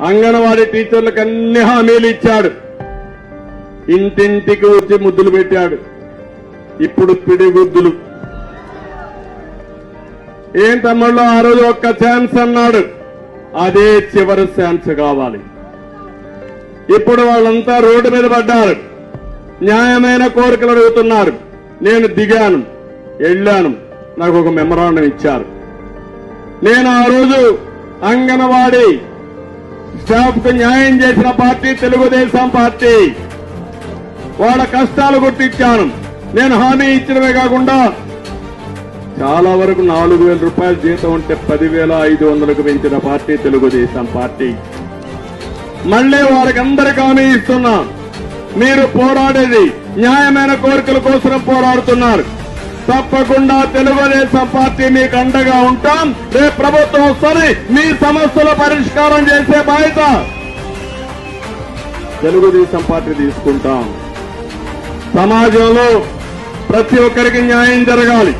అంగన్వాడీ టీచర్లకు అన్ని హామీలు ఇచ్చాడు. ఇంటింటికి వచ్చి ముద్దులు పెట్టాడు. ఇప్పుడు పిడిగుద్దులు. ఏం తమ్ముళ్ళు ఆ రోజు ఒక్క ఛాన్స్ అన్నాడు. అదే చివరి ఛాన్స్ కావాలి. ఇప్పుడు వాళ్ళంతా రోడ్డు మీద పడ్డారు. న్యాయమైన కోరికలు అడుగుతున్నారు. నేను దిగాను. వెళ్ళాను. నాకు ఒక మెమరాండం ఇచ్చారు. నేను ఆ రోజు అంగన్వాడీ స్టాఫ్కు న్యాయం చేసిన పార్టీ తెలుగుదేశం పార్టీ. వాళ్ళ కష్టాలు గుర్తించాను. నేను హామీ ఇచ్చినవే కాకుండా చాలా వరకు నాలుగు వేల రూపాయల జీతం ఉంటే పదివేల ఐదు వందలకు పెంచిన పార్టీ తెలుగుదేశం పార్టీ. మళ్ళీ వారికి అందరికి హామీ ఇస్తున్నా. మీరు పోరాడేది న్యాయమైన కోరికల కోసం పోరాడుతున్నారు. తప్పకుండా తెలుగుదేశం పార్టీ మీకు అండగా ఉంటాం. రేపు ప్రభుత్వం వస్తుంది. మీ సమస్యల పరిష్కారం చేసే బాధ్యత. తెలుగుదేశం పార్టీ తీసుకుంటాం. సమాజంలో ప్రతి ఒక్కరికి న్యాయం జరగాలి.